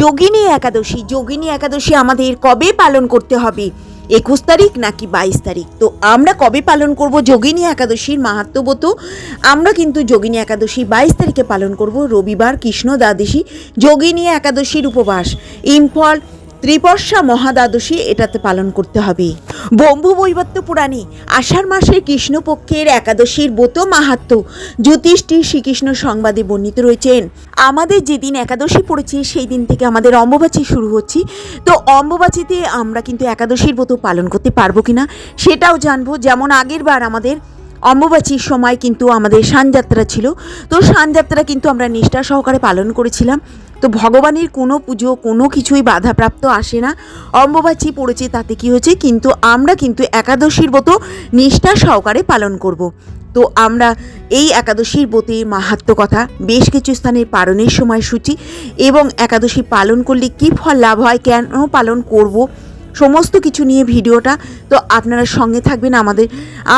যোগিনী একাদশী যোগিনী একাদশী আমাদের কবে পালন করতে হবে? একুশ তারিখ নাকি বাইশ তারিখ? তো আমরা কবে পালন করব যোগিনী একাদশীর মাহাত্মবত আমরা কিন্তু যোগিনী একাদশী বাইশ তারিখে পালন করব, রবিবার কৃষ্ণ দ্বাদশী, যোগিনী একাদশীর উপবাস। ইম্ফল ত্রিপর্ষা মহাদ্বাদশী এটাতে পালন করতে হবে। ব্রহ্ম বৈবত্য পুরাণে আষাঢ় মাসের কৃষ্ণপক্ষের একাদশীর ব্রত মাহাত্ম জ্যোতিষটি শ্রীকৃষ্ণ সংবাদে বর্ণিত রয়েছেন। আমাদের যেদিন একাদশী পড়েছে সেই দিন থেকে আমাদের অম্বুবাচী শুরু হচ্ছে। তো অম্বুবাচীতে আমরা কিন্তু একাদশীর ব্রত পালন করতে পারব কিনা, সেটাও জানব। যেমন আগের বার আমাদের অম্বুবাচীর সময় কিন্তু আমাদের সানযাত্রা ছিল। তো সানযাত্রা কিন্তু আমরা নিষ্ঠা সহকারে পালন করেছিলাম। তো ভগবানের কোনো পুজো, কোনো কিছুই বাধাপ্রাপ্ত আসে না। অম্বুবাচী পড়েছে তাতে কি হয়েছে? কিন্তু আমরা কিন্তু একাদশীর মতো নিষ্ঠা সহকারে পালন করব। তো আমরা এই একাদশীর ব্রতে মাহাত্ম কথা, বেশ কিছু স্থানে পালনের সময়সূচি এবং একাদশী পালন করলে কী ফল লাভ হয়, কেন পালন করব, সমস্ত কিছু নিয়ে ভিডিওটা। তো আপনারা সঙ্গে থাকবেন আমাদের,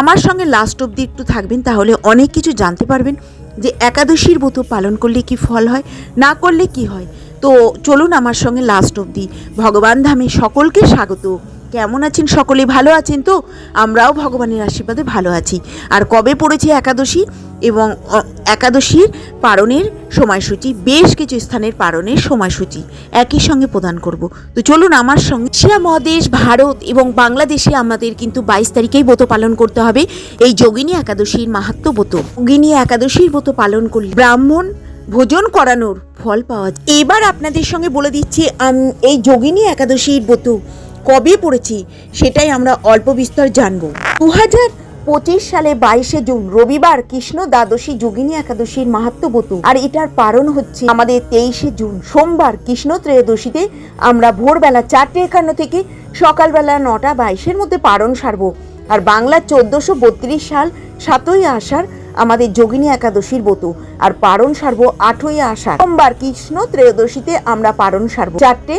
আমার সঙ্গে লাস্ট অবধি একটু থাকবেন, তাহলে অনেক কিছু জানতে পারবেন। যে একাদশীর ব্রত পালন করলে কি ফল হয়, না করলে কি হয়? তো চলুন আমার সঙ্গে লাস্ট অবধি। ভগবান ধামে সকলকে স্বাগত। কেমন আছেন সকলে? ভালো আছেন তো? আমরাও ভগবানের আশীর্বাদে ভালো আছি। আর কবে পড়েছে একাদশী? এবং একাদশীর পারণের সময়সূচি, বেশ কিছু স্থানের পারণের সময়সূচি একই সঙ্গে প্রদান করব। তো চলুন আমার সঙ্গে এশিয়া মহাদেশ, ভারত এবং বাংলাদেশে আমাদের কিন্তু বাইশ তারিখেই ব্রত পালন করতে হবে। এই যোগিনী একাদশীর মাহাত্ম ব্রত। যোগিনী একাদশীর ব্রত পালন করলে ব্রাহ্মণ ভোজন করানোর ফল পাওয়া যায়। এবার আপনাদের সঙ্গে বলে দিচ্ছি এই যোগিনী একাদশীর ব্রত কবে পড়েছি সেটাই আমরা অল্প বিস্তর জানব। দু হাজার পঁচিশ সালে বাইশে জুন, রবিবার কৃষ্ণ দ্বাদশী যোগিনী একাদশীর মাহাত্ম ব্রত আর এটার পারণ হচ্ছে আমাদের তেইশে জুন, সোমবার কৃষ্ণ ত্রয়োদশীতে আমরা ভোরবেলা চারটে একান্ন থেকে সকালবেলা নটা বাইশের মধ্যে পারণ সারবো। আর বাংলার চোদ্দোশো বত্রিশ সাল সাতই আষাঢ় আমাদের যোগিনী একাদশীর ব্রত। আর পারণ সারবো আটই আষাঢ়। সোমবার কৃষ্ণ ত্রয়োদশীতে আমরা পারণ সারবো। চারটে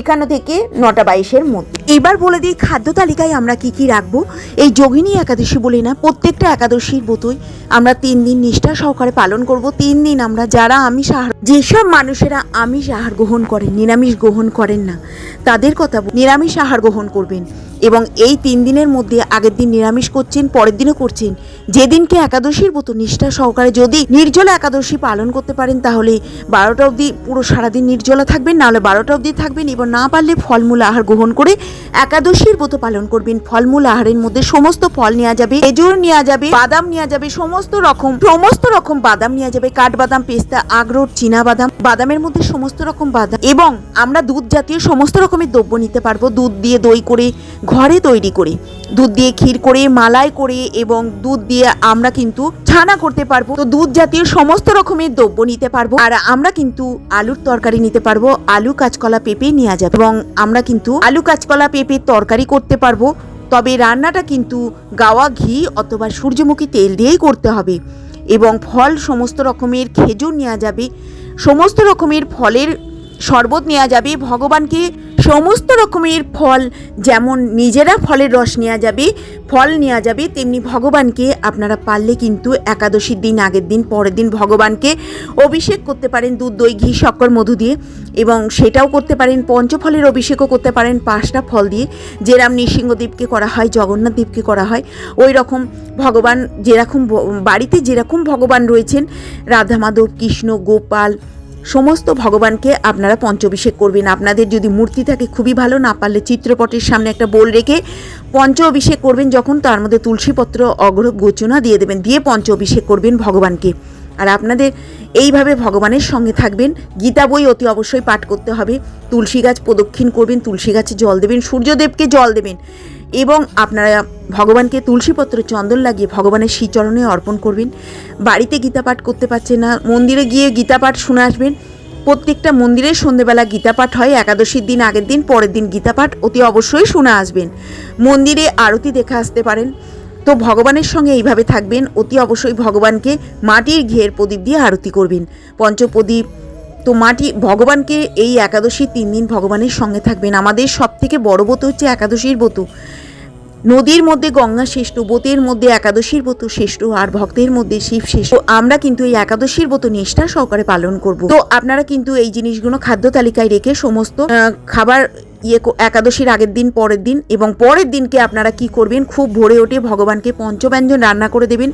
একান্ন থেকে নটা বাইশের মধ্যে। এবার বলে দিই, খাদ্য তালিকায় আমরা কি কি রাখব? এই যোগিনী একাদশী বলি না, প্রত্যেকটা একাদশীর ব্রতই আমরা তিন দিন নিষ্ঠা সহকারে পালন করব। তিন দিন আমরা যারা আমিষ আহার, যেসব মানুষেরা আমিষ আহার গ্রহণ করেন, নিরামিষ গ্রহণ করেন না, তাদের কথা নিরামিষ আহার গ্রহণ করবেন। এবং এই তিন দিনের মধ্যে আগের দিন নিরামিষ করছেন, পরের দিনও করছেন। যেদিনকে একাদশীর মতো নিষ্ঠা সহকারে যদি নির্জলা একাদশী পালন করতে পারেন, তাহলে বারোটা অবধি পুরো সারাদিন নির্জলা থাকবেন, নাহলে বারোটা অবধি থাকবেন এবং না পারলে ফলমূল আহার গ্রহণ করে একাদশীর মতো পালন করবেন। ফলমূল আহারের মধ্যে সমস্ত ফল নেওয়া যাবে, খেজুর নেওয়া যাবে, বাদাম নেওয়া যাবে, সমস্ত রকম সমস্ত রকম বাদাম নেওয়া যাবে, কাঠবাদাম, পেস্তা, আখরোট, চীনা বাদাম, বাদামের মধ্যে সমস্ত রকম বাদাম এবং আমরা দুধ জাতীয় সমস্ত রকমের দ্রব্য নিতে পারব। দুধ দিয়ে দই করে ঘরে তৈরি করে। দুধ দিয়ে ক্ষীর করে, মালাই করে এবং দুধ দিয়ে আমরা কিন্তু ছানা করতে পারব। তো দুধ জাতীয় সমস্ত রকমের দ্রব্য নিতে পারব আর আমরা কিন্তু আলুর তরকারি নিতে পারব। আলু কাঁচকলা পেঁপে নেওয়া যাবে এবং আমরা কিন্তু আলু কাঁচকলা পেঁপের তরকারি করতে পারব। তবে রান্নাটা কিন্তু গাওয়া ঘি অথবা সূর্যমুখী তেল দিয়েই করতে হবে এবং ফল সমস্ত রকমের খেজুর নেওয়া যাবে। সমস্ত রকমের ফলের শরবত নেওয়া যাবে। ভগবানকে সমস্ত রকমের ফল যেমন নিজেরা ফলের রস নেওয়া যাবে, ফল নেওয়া যাবে, তেমনি ভগবানকে আপনারা পারলে কিন্তু একাদশীর দিন আগের দিন, পরের দিন ভগবানকে অভিষেক করতে পারেন দুধ, দই, ঘি, শক্কর, মধু দিয়ে এবং সেটাও করতে পারেন, পঞ্চফলের অভিষেকও করতে পারেন, পাঁচটা ফল দিয়ে। যেরাম নৃসিংহদেবকে করা হয় জগন্নাথ দেবকে করা হয় ওই রকম ভগবান যেরকম বাড়িতে যেরকম ভগবান রয়েছেন রাধা মাধব কৃষ্ণ, গোপাল সমস্ত ভগবানকে আপনারা পঞ্চাভিষেক করবেন। আপনাদের যদি মূর্তি থাকে খুবই ভালো, না পারলে চিত্রপটের সামনে একটা বোল রেখে পঞ্চ অভিষেক করবেন, যখন তার মধ্যে তুলসীপত্র অগ্র গোচনা দিয়ে দেবেন, দিয়ে পঞ্চ অভিষেক করবেন ভগবানকে। আর আপনাদের এইভাবে ভগবানের সঙ্গে থাকবেন। গীতা বই অতি অবশ্যই পাঠ করতে হবে। তুলসী গাছ প্রদক্ষিণ করবেন, তুলসী গাছে জল দেবেন, সূর্যদেবকে জল দেবেন। এবং আপনারা ভগবানকে তুলসীপত্র চন্দন লাগিয়ে ভগবানের শ্রীচরণে অর্পণ করবেন। বাড়িতে গীতা পাঠ করতে পারছেন না, মন্দিরে গিয়ে গীতা পাঠ শুনে আসবেন। প্রত্যেকটা মন্দিরে সন্ধেবেলা গীতা পাঠ হয়, একাদশীর দিন আগের দিন, পরের দিন গীতা পাঠ অতি অবশ্যই শুনে আসবেন। মন্দিরে আরতি দেখে আসতে পারেন। তো ভগবানের সঙ্গে এইভাবে থাকবেন, অতি অবশ্যই ভগবানকে মাটির ঘের প্রদীপ দিয়ে আরতি করবেন। পঞ্চপ্রদীপ তো মাটি, ভগবানকে এই একাদশী তিন দিন ভগবানের সঙ্গে থাকবেন। আমাদের সব থেকে বড় ব্রত হচ্ছে একাদশীর ব্রত। নদীর মধ্যে গঙ্গা শ্রেষ্ঠ ব্রতের মধ্যে একাদশীর ব্রত শ্রেষ্ঠ আর ভক্তের মধ্যে শিব শ্রেষ্ঠ। আমরা কিন্তু এই একাদশীর ব্রত নিষ্ঠা সহকারে পালন করব। তো আপনারা কিন্তু এই জিনিসগুলো খাদ্য তালিকায় রেখে সমস্ত খাবার ইয়ে একাদশীর আগের দিন, পরের দিন এবং পরের দিনকে আপনারা কি করবেন? খুব ভোরে ওঠে ভগবানকে পঞ্চব্যঞ্জন রান্না করে দেবেন।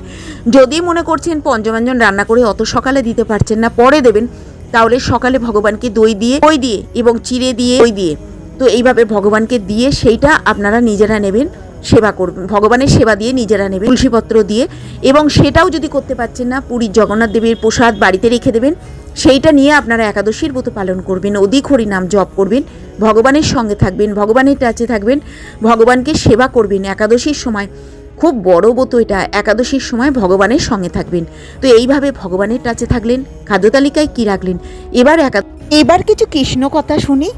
যদি মনে করছেন পঞ্চব্যঞ্জন রান্না করে অত সকালে দিতে পারছেন না, পরে দেবেন। তাহলে সকালে ভগবানকে দই দিয়ে ওই দিয়ে এবং চিড়ে দিয়ে, দই দিয়ে। তো এইভাবে ভগবানকে দিয়ে সেইটা আপনারা নিজেরা নেবেন, সেবা করবেন ভগবানের সেবা দিয়ে নিজেরা নেবেন, তুলসীপত্র দিয়ে। এবং সেটাও যদি করতে পারছেন না, পুরীর জগন্নাথ দেবের প্রসাদ বাড়িতে রেখে দেবেন, সেইটা নিয়ে আপনারা একাদশীর ব্রত পালন করবেন, অধিক হরি নাম জপ করবেন, ভগবানের সঙ্গে থাকবেন, ভগবানের কাছে থাকবেন, ভগবানকে সেবা করবেন। একাদশীর সময় খুব বড় ব্রত এটা একাদশীর সময় ভগবানের সঙ্গে থাকবেন। তো এইভাবে ভগবানের কাছে থাকলেন, খাদ্য তালিকায় কী রাখলেন? এবার একা এবার কিছু কৃষ্ণ কথা শুনি।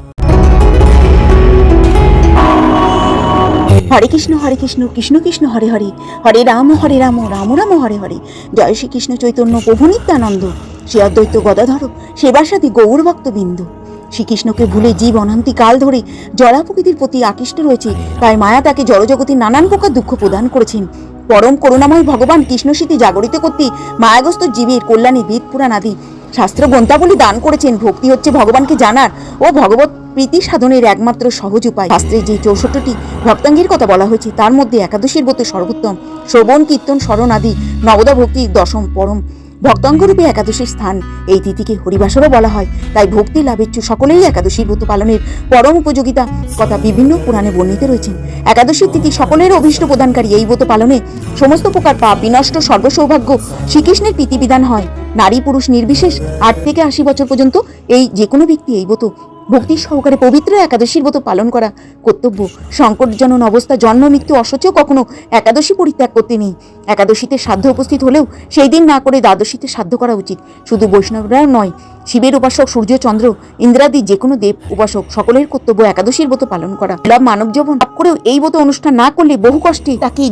হরে কৃষ্ণ হরে কৃষ্ণ কৃষ্ণ কৃষ্ণ, হরে হরে। হরে রাম হরে রাম রাম রাম, হরে হরে। জয় শ্রীকৃষ্ণ চৈতন্য প্রভু নিত্যানন্দ। শ্রী অদ্বৈত গদাধর, সেবাসাদী গৌর ভক্তবিন্দু শ্রীকৃষ্ণকে ভুলে জীব অনন্তি কাল ধরে জড়া প্রকৃতির প্রতি আকৃষ্ট রয়েছে। তাই মায়া তাকে জড়জগতির নানান প্রকার দুঃখ প্রদান করেছেন। পরম করুণাময় ভগবান কৃষ্ণস্মৃতি জাগরিত করতে মায়াগ্রস্ত জীবের কল্যাণী বেদ পুরাণ আদি শাস্ত্র গ্রন্থাবলী দান করেছেন। ভক্তি হচ্ছে ভগবানকে জানার ও ভগবত প্রীতি সাধনের একমাত্র সহজ উপায়। শাস্ত্রে যে চৌষট্টিটি ভক্তাঙ্গের কথা বলা হয়েছে, তার মধ্যে একাদশীর ব্রত সর্বোত্তম শ্রবণ, কীর্তন, স্মরণ আদি নবদা ভক্তি দশম পরম ভক্তাঙ্গরূপে একাদশীর স্থান। এই তিথিকে হরিবাসরও বলা হয়। তাই ভক্তি লাভেচ্ছু সকলেই একাদশীর ব্রত পালনের পরম উপযোগিতা কথা বিভিন্ন পুরাণে বর্ণিত রয়েছেন একাদশীর তিথি সকলের অভীষ্ট প্রদানকারী এই ব্রত পালনে সমস্ত প্রকার পাপ বিনষ্ট সর্বসৌভাগ্য শ্রীকৃষ্ণের প্রীতিবিধান হয়। নারী পুরুষ নির্বিশেষ আট থেকে আশি বছর পর্যন্ত এই যে কোনো ব্যক্তি এই ব্রত ভক্তি সহকারে পবিত্র একাদশীর ব্রত পালন করা কর্তব্য। সংকটজনক অবস্থা জন্ম মৃত্যু অসহ্য কখনো একাদশী পরিত্যাগ করতে নেই। একাদশীতে সাধ্য উপস্থিত হলেও সেই দিন না করে দ্বাদশীতে সাধ্য করা উচিত। শুধু বৈষ্ণবরাও নয়, শিবের উপাসক সূর্য চন্দ্র ইন্দ্রাদি যে কোনো দেব উপাসক সকলের কর্তব্য একাদশীর ব্রত পালন করা। লাভ মানব জীবন করেও এই ব্রত অনুষ্ঠান না করলে বহু কষ্টে তাকে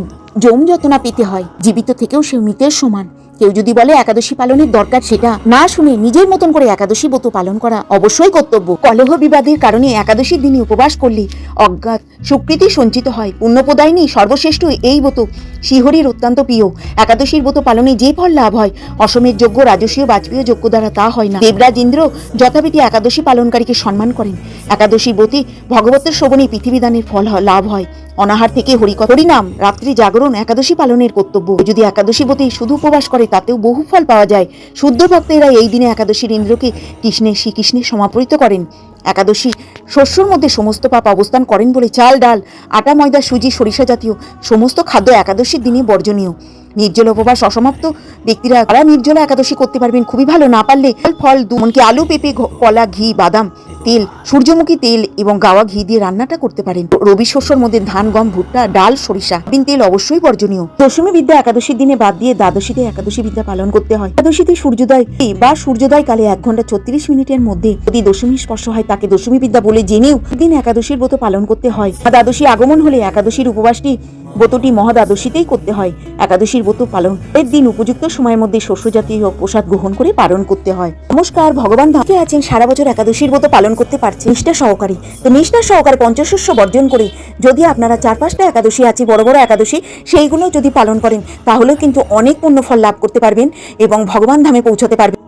যম যতনা পেতে হয়। জীবিত থেকেও সে মৃতের সমান। কেউ যদি বলে একাদশী পালনের দরকার, সেটা না শুনে নিজের মতন করে একাদশী ব্রত পালন করা অবশ্যই কর্তব্য। কলহ বিবাদের কারণে একাদশীর দিনে উপবাস করলে অজ্ঞাত সুকৃতি সঞ্চিত হয়। পুণ্যপ্রদায়নী সর্বশ্রেষ্ঠ এই ব্রত শিহরির অত্যন্ত প্রিয়। একাদশীর ব্রত পালনে যে ফল লাভ হয়, অসমের যোগ্য, রাজস্বীয় বাজপেয়ী যোগ্য দ্বারা তা হয় না। দেবরাজ ইন্দ্র যথাবিধি একাদশী পালনকারীকে সম্মান করেন। একাদশী ব্রতে ভগবতের শ্রবণে পৃথিবীদানের ফল লাভ হয়। অনাহার থেকে হরিকথ, হরিনাম, রাত্রি জাগরণ একাদশী পালনের কর্তব্য। যদি একাদশী ব্রতে শুধু উপবাস করে, তাতেও বহু ফল পাওয়া যায়। শুদ্ধ ভক্তেরা এই দিনে একাদশীর ইন্দ্রকে কৃষ্ণে শ্রীকৃষ্ণে সমাপৃত করেন। একাদশী। শস্যর মধ্যে সমস্ত পাপ অবস্থান করেন বলে চাল ডাল আটা ময়দা সুজি সরিষা জাতীয় সমস্ত খাদ্য একাদশীর দিনে বর্জনীয়। নির্জল উপবাস অসমাপ্ত। ব্যক্তিরা তারা নির্জলা একাদশী করতে পারবেন খুবই ভালো। না পারলে ফল, দু দুমনকে আলু পেঁপে কলা ঘি বাদাম তেল, সূর্যমুখী তেল এবং গাওয়া ঘি দিয়ে রান্নাটা করতে পারেন। রবি শস্যর মধ্যে ধান, গম, ভুট্টা, ডাল, সরিষা বিন তেল অবশ্যই বর্জনীয়। দশমী বিদ্যা একাদশীর দিনে বাদ দিয়ে দ্বাদশীতে একাদশী বিদ্যা পালন করতে হয়। একাদশীতে সূর্যোদয় বা সূর্যোদয় কালে এক ঘণ্টা ছত্রিশ মিনিটের মধ্যে যদি দশমী স্পর্শ হয়, তাকে দশমী বিদ্যা বলে জেনেও দিন একাদশীর ব্রত পালন করতে হয়। দ্বাদশী আগমন হলে একাদশীর উপবাসটি ব্রতটি মহাদ্বাদশীতেই করতে হয়। একাদশীর ব্রত পালন এর দিন উপযুক্ত সময়ের মধ্যে শস্য জাতীয় প্রসাদ গ্রহণ করে পালন করতে হয়। নমস্কার, ভগবান ধামকে আছেন? সারা বছর একাদশীর ব্রত পালন করতে পারছে নিষ্ঠা সহকারে। তো নিষ্ঠা সহকারে পঞ্চশস্য বর্জন করে যদি আপনারা চার পাঁচটা একাদশী আছে, বড় বড় একাদশী, সেইগুলো যদি পালন করেন, তাহলেও কিন্তু অনেক পুণ্য ফল লাভ করতে পারবেন এবং ভগবান ধামে পৌঁছাতে পারবেন।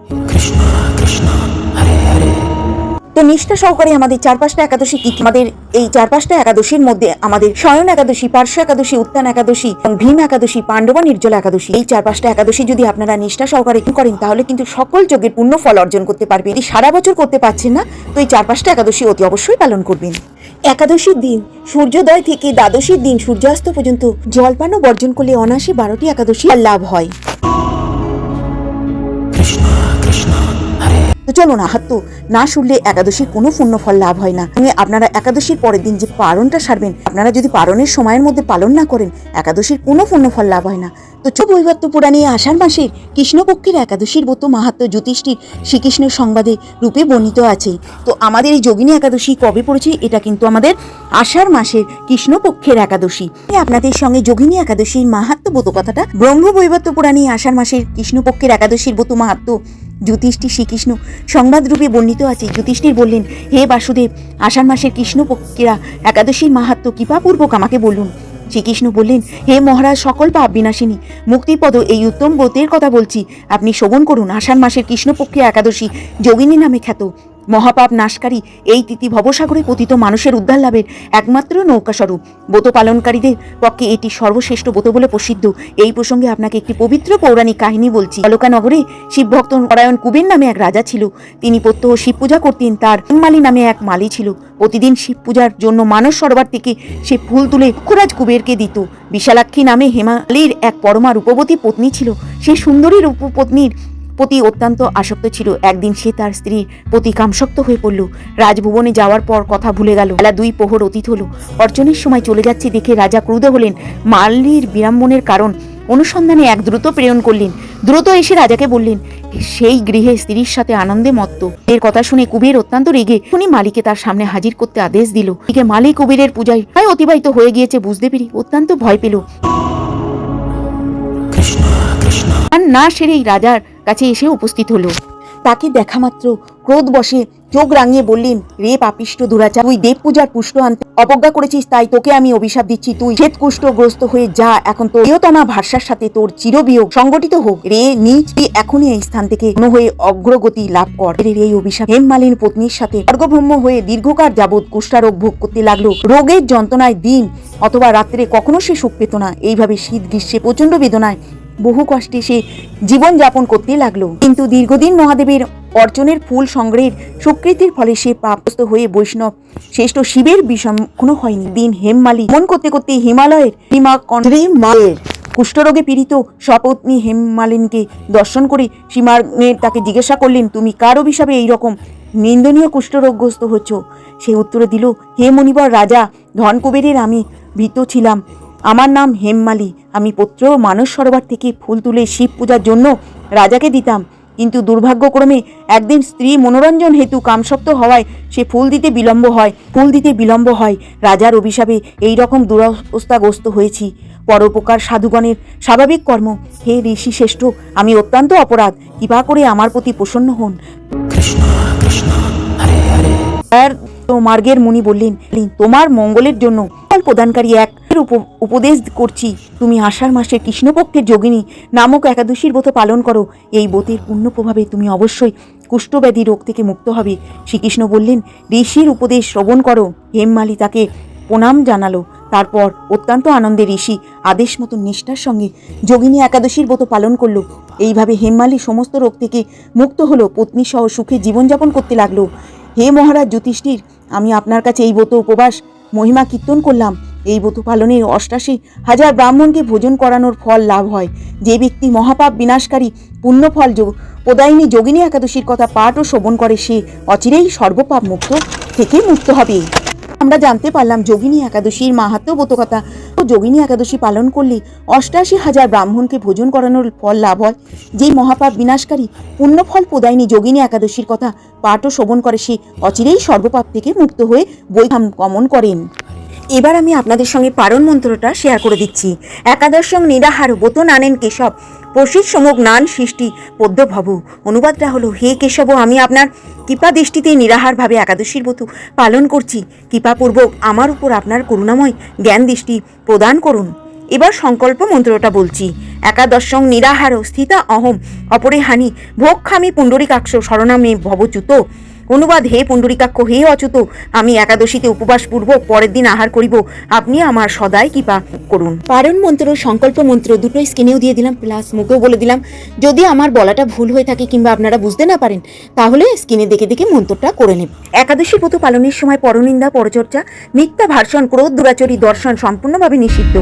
তো নিষ্ঠা সহকারে আমাদের চার পাঁচটা একাদশী কি? আমাদের এই চার পাঁচটা একাদশীর মধ্যে আমাদের শয়ন একাদশী, পার্শ্ব একাদশী উত্তান একাদশী, এবং ভীম একাদশী, পাণ্ডবা নির্জলা একাদশী। এই চার পাঁচটা একাদশী যদি আপনারা নিষ্ঠা সহকারে করেন, তাহলে কিন্তু সকল যোগের পূর্ণ ফল অর্জন করতে পারবে। যদি সারা বছর করতে পারছেন না, তো এই চার পাঁচটা একাদশী অতি অবশ্যই পালন করবেন। একাদশীর দিন, সূর্যোদয় থেকে দ্বাদশীর দিন সূর্যাস্ত পর্যন্ত জলপানও বর্জন করলে অনায়াসে বারোটি একাদশী লাভ হয়। তো চলো না হাত তো না শুনলে একাদশীর কোনো পুণ্য ফল লাভ হয় না। আপনারা একাদশীর পরের দিন যে পারণটা সারবেন, আপনারা যদি পারণের সময়ের মধ্যে পালন না করেন, একাদশীর কোনো পুণ্য ফল লাভ হয় না। তো চো বৈবত্য পুরাণে আষাঢ় মাসের কৃষ্ণপক্ষের একাদশীর ব্রত মাহাত্ম জ্যোতিষ্ঠির শ্রীকৃষ্ণের সংবাদে রূপে বর্ণিত আছে। তো আমাদের এই যোগিনী একাদশী কবে পড়েছে, এটা কিন্তু আমাদের আষাঢ় মাসের কৃষ্ণপক্ষের একাদশী। আপনাদের সঙ্গে যোগিনী একাদশীর মাহাত্ম ব্রত কথাটা ব্রহ্ম বৈবত্য পুরাণে আষাঢ় মাসের কৃষ্ণপক্ষের একাদশীর ব্রত মাহাত্ম যুধিষ্ঠির শ্রীকৃষ্ণ সংবাদরূপে বর্ণিত আছে। যুধিষ্ঠির বললেন, হে বাসুদেব, আষাঢ় মাসের কৃষ্ণপক্ষীরা, একাদশীর মাহাত্ম কৃপাপূর্বক আমাকে বলুন। শ্রীকৃষ্ণ বললেন, হে মহারাজ, সকল পাপ বিনাশিনী, মুক্তিপদ এই উত্তম ব্রতের কথা বলছি। আপনি শ্রবণ করুন, আষাঢ় মাসের কৃষ্ণপক্ষে একাদশী যোগিনী নামে খ্যাত। মহাপাপ নাশকারী এই তিথি ভবসাগরে পতিত মানুষের উদ্ধার লাভের একমাত্র নৌকাস্বরূপ। ব্রত পালনকারীদের পক্ষে এটি সর্বশ্রেষ্ঠ ব্রত বলে প্রসিদ্ধ। এই প্রসঙ্গে আপনাকে একটি পবিত্র পৌরাণিক কাহিনী বলছি। অলকানগরে শিবভক্ত পরায়ণ কুবের নামে এক রাজা ছিল। তিনি প্রত্যহ শিব পূজা করতেন, তার হিমালি নামে এক মালি ছিল। প্রতিদিন শিব পূজার জন্য মানস সরোবর থেকে সে ফুল তুলে খুরাজ কুবেরকে দিত। বিশালাক্ষী নামে হেমালির এক পরমা রূপবতী পত্নী ছিল। সে সুন্দরী রূপপত্নীর প্রতি অত্যন্ত আসক্ত ছিল। একদিন সে তার স্ত্রীর প্রতি কামশক্ত হয়ে পড়ল। রাজভুবনে যাওয়ার পর কথা ভুলে গেল। বেলা দুই প্রহর অতীত হলো। অর্চনের সময় চলে যাচ্ছে দেখে রাজা ক্রুদ্ধ হলেন। মাল্লির বিড়ম্বনের কারণ অনুসন্ধানে এক দ্রুত প্রেরণ করলেন। দ্রুত এসে রাজাকে বললেন সেই গৃহে স্ত্রীর সাথে আনন্দে মত্ত। এর কথা শুনে কুবের অত্যন্ত রেগে। উনি মালিকে তার সামনে হাজির করতে আদেশ দিল। এদিকে মালিক কুবেরের পূজায় প্রায় অতিবাহিত হয়ে গিয়েছে বুঝতে পেরে অত্যন্ত ভয় পেল। আর না সেরেই রাজার কাছে এসে উপস্থিত হলো। তাকে দেখা মাত্র ক্রোধ বসে চোখ রাঙিয়ে বললেন, রে পাপিষ্ট দুরাচার তুই দেব পূজার পুষ্ট আনতে অবজ্ঞা করেছিস, তাই তোকে আমি অভিশাপ দিচ্ছি। তুই শ্বেত কুষ্ঠগ্রস্ত হয়ে যা, এখন তোর প্রিয়তমা ভাষার সাথে তোর চিরবিয়োগ সংগঠিত হোক। রে, নিজ তুই এখনই এই স্থান থেকে কোনো হয়ে অগ্রগতি লাভ কর। এর এই অভিশাপ। হেমমালিন পত্নীর সাথে স্বর্গব্রহ্ম হয়ে দীর্ঘকাল যাবৎ কুষ্ঠারোগ ভোগ করতে লাগল। রোগের যন্ত্রণায় দিন অথবা রাত্রে কখনো সে সুখ পেত না। এইভাবে শীত গ্রীষ্মে প্রচণ্ড বেদনায় বহু কষ্টে সে জীবন যাপন করতে লাগল। কিন্তু দীর্ঘদিন মহাদেবের অর্জনের ফুল সংগ্রহের স্বীকৃতির ফলে সে পাপস্ত হয়ে বৈষ্ণব শ্রেষ্ঠ শিবের বিষম কোনো হয়নি। দিন হেমমালি মন করতে করতে হিমালয়ের হিমা মায়ের কুষ্ঠরোগে পীড়িত স্বপত্নী হেমমালিনীকে দর্শন করে সীমানের তাকে জিজ্ঞাসা করলেন, তুমি কার অভিশাপে এইরকম নিন্দনীয় কুষ্ঠরোগগ্রস্ত হচ্ছ? সে উত্তরে দিল, হে মণিবর রাজা, ধনকুবেরের আমি ভীত ছিলাম। আমার নাম হেমমালি। আমি পুত্র মানস সরোবর থেকে ফুল তুলে শিব পূজার জন্য রাজাকে দিতাম। কিন্তু দুর্ভাগ্যক্রমে একদিন স্ত্রী মনোরঞ্জন হেতু কামশক্ত হওয়ায় সে ফুল দিতে বিলম্ব হয়। ফুল দিতে বিলম্ব হয়। রাজার অভিশাপে এই রকম দুরবস্থাগ্রস্ত হয়েছি। পরোপকার সাধুগণের স্বাভাবিক কর্ম। হে ঋষি শ্রেষ্ঠ আমি অত্যন্ত অপরাধ। কৃপা করে আমার প্রতি প্রসন্ন হন। আর তো মার্গের মুনি বললেন তোমার মঙ্গলের জন্য প্রদানকারী এক উপদেশ করছি। তুমি আষাঢ় মাসের কৃষ্ণপক্ষের যোগিনী নামক একাদশীর ব্রত পালন করো। এই ব্রতের পূর্ণ প্রভাবে তুমি অবশ্যই কুষ্ঠব্যাধি রোগ থেকে মুক্ত হবে। শ্রীকৃষ্ণ বললেন, ঋষির উপদেশ শ্রবণ করো। হেমমালি তাকে প্রণাম জানালো। তারপর অত্যন্ত আনন্দে ঋষি আদেশ মতো নিষ্ঠার সঙ্গে যোগিনী একাদশীর ব্রত পালন করল। এইভাবে হেমমালি সমস্ত রোগ থেকে মুক্ত হলো। পত্নী সহ সুখে জীবনযাপন করতে লাগল। হে মহারাজ জ্যোতিষ্ঠির আমি আপনার কাছে এই ব্রত উপবাস, মহিমা কীর্তন করলাম। এই ব্রত পালনে অষ্টাশি হাজার ব্রাহ্মণকে ভোজন করানোর ফল লাভ হয়। যে ব্যক্তি মহাপাপ বিনাশকারী, পুণ্যফল যোগ প্রদায়িনী যোগিনী একাদশীর কথা পাঠ ও শোভন করে, সে অচিরেই সর্বপাপ মুক্ত থেকে মুক্ত হবে। আমরা জানতে পারলাম যোগিনী একাদশীর মাহাত্ম কথা ও যোগিনী একাদশী পালন করলে অষ্টাশি হাজার ব্রাহ্মণকে ভোজন করানোর ফল লাভ হয়। যেই মহাপাপ বিনাশকারী পুণ্যফল প্রদায়নী যোগিনী একাদশীর কথা পাঠ ও শোভন করে সে অচিরেই সর্বপাপ থেকে মুক্ত হয়ে বৈধাম গমন করেন। এবার আমি আপনাদের সঙ্গে পারণ মন্ত্রটা শেয়ার করে দিচ্ছি। একাদশং নিরাহার বোতন নানেন কেশব। প্রসিদ সমক নান সৃষ্টি পদ্য ভব অনুবাদটা হলো, হে কেশব, আমি আপনার কৃপা দৃষ্টিতে নিরাহারভাবে একাদশীর ব্রত পালন করছি। কৃপাপূর্বক আমার উপর আপনার করুণাময় জ্ঞান দৃষ্টি প্রদান করুন। এবার সংকল্প মন্ত্রটা বলছি। একাদশং নিরাহার স্থিতা অহম। অপরে হানি ভোগখামি পুণ্ডরিকাক্ষ, শরণামে ভবচ্যুত। অনুবাদ হে পুণ্ডরিকাক্ষ হে অচ্যুত আমি একাদশীতে উপবাস পূর্বক পরের দিন আহার করিব। আপনি আমার সদাই কৃপা করুন। পারণ মন্ত্র সংকল্প মন্ত্র দুটো স্ক্রিনেও দিয়ে দিলাম প্লাস মুখেও বলে দিলাম যদি আমার বলাটা ভুল হয়ে থাকে কিংবা আপনারা বুঝতে না পারেন তাহলে স্ক্রিনে দেখে দেখে মন্ত্রটা করে নেব। একাদশী ব্রত পালনের সময় পরনিন্দা পরচর্চা মিথ্যা ভার্সন ক্রোধ দুরাচরী দর্শন সম্পূর্ণভাবে নিষিদ্ধ।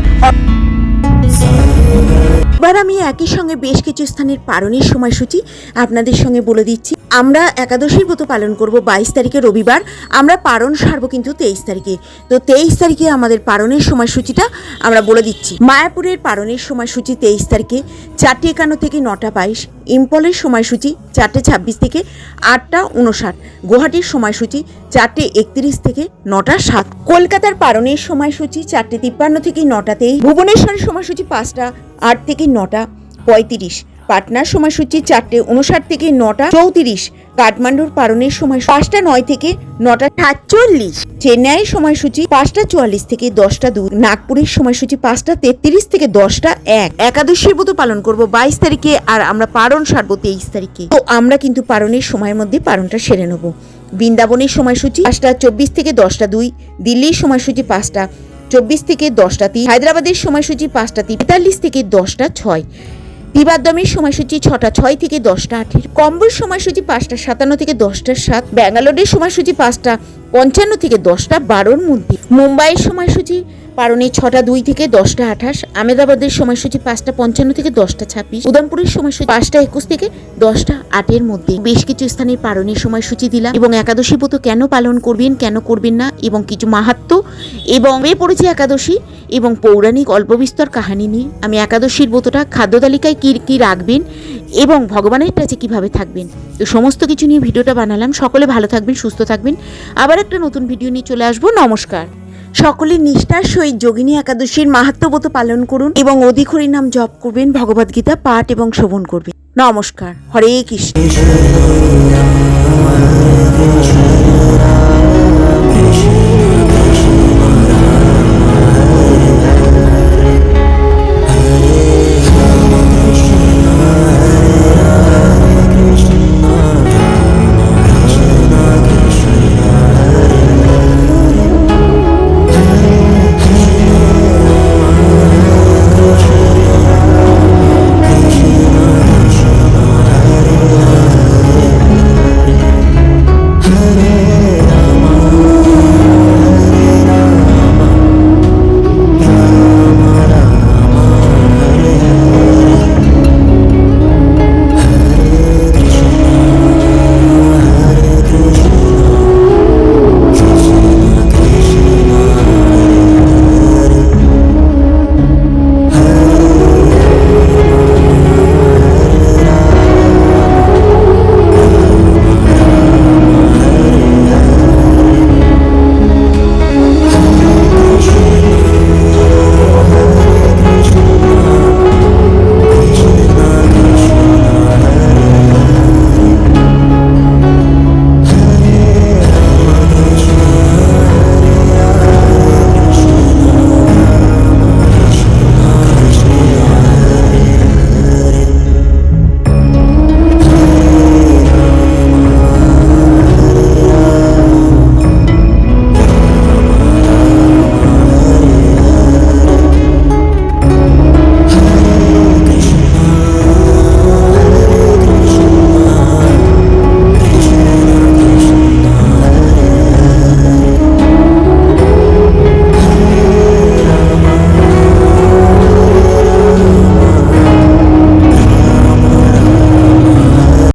এবার আমি একই সঙ্গে বেশ কিছু স্থানের পালনের সময়সূচি আপনাদের সঙ্গে বলে দিচ্ছি। আমরা একাদশীর ব্রত পালন করব বাইশ তারিখে রবিবার। আমরা পারণ সারবো কিন্তু তেইশ তারিখে। তো তেইশ তারিখে আমাদের পারণের সময়সূচিটা আমরা বলে দিচ্ছি। মায়াপুরের পারণের সময়সূচি তেইশ তারিখে চারটে একান্ন থেকে নটা বাইশ। ইম্পলের সময়সূচি চারটে ছাব্বিশ থেকে আটটা উনষাট গুয়াহাটির সময়সূচি চারটে একত্রিশ থেকে নটা সাত। কলকাতার পারণের সময়সূচি চারটে তিপ্পান্ন থেকে নটাতেই ভুবনেশ্বরের সময়সূচি পাঁচটা আট থেকে নটা পঁয়ত্রিশ। পাটনার সময়সূচি চারটে উনষাট থেকে নটা চৌত্রিশ। কাঠমান্ডুর পারণের সময় পাঁচটা নয় থেকে নটা সাতচল্লিশ। চেন্নাইয়ের সময়সূচি পাঁচটা চুয়াল্লিশ থেকে দশটা দুই নাগপুরের সময়সূচি পাঁচটা তেত্রিশ থেকে দশটা এক। একাদশীর ব্রত পালন করব বাইশ তারিখে আর আমরা পারণ সারবো তেইশ তারিখে। তো আমরা কিন্তু পারণের সময়ের মধ্যে পারণটা সেরে নেব। বৃন্দাবনের সময়সূচি পাঁচটা, চব্বিশ থেকে দশটা দুই, দিল্লির সময়সূচি পাঁচটা, চব্বিশ থেকে দশটা তিন, হায়দ্রাবাদের সময়সূচি পাঁচটা তিন, তেতাল্লিশ থেকে দশটা ছয় তিবাদ্দমের সময়সূচি ছটা, ছয় থেকে দশটা আঠের কম্বল সময়সূচি পাঁচটা, সাতান্ন থেকে দশটা সাত, ব্যাঙ্গালোরের সময়সূচি পাঁচটা, পঞ্চান্ন থেকে দশটা বারোর মধ্যে, মুম্বাইয়ের সময়সূচি পারণে ছটা দুই থেকে দশটা আঠাশ আমেদাবাদের সময়সূচি পাঁচটা পঞ্চান্ন থেকে দশটা ছাব্বিশ, উদামপুরের সময়সূচি পাঁচটা একুশ থেকে দশটা আটের মধ্যে। বেশ কিছু স্থানে পালনের সময়সূচি দিলাম এবং একাদশী ব্রত কেন পালন করবেন, কেন করবেন না এবং কিছু মাহাত্ম এবং এ পড়েছে একাদশী এবং পৌরাণিক অল্প বিস্তর কাহিনী নিয়ে। আমি একাদশীর ব্রতটা খাদ্য তালিকায় কী কী রাখবেন এবং ভগবানের কাছে কীভাবে থাকবেন? তো সমস্ত কিছু নিয়ে ভিডিওটা বানালাম। সকলে ভালো থাকবেন, সুস্থ থাকবেন। আবার একটা নতুন ভিডিও নিয়ে চলে আসব। নমস্কার। সকলে নিষ্ঠার সহিত যোগিনী একাদশীর মাহাত্মবত পালন করুন এবং অধিক নাম জপ করবেন ভগবদ্গীতা পাঠ এবং শ্রবণ করবেন। নমস্কার, হরে কৃষ্ণ।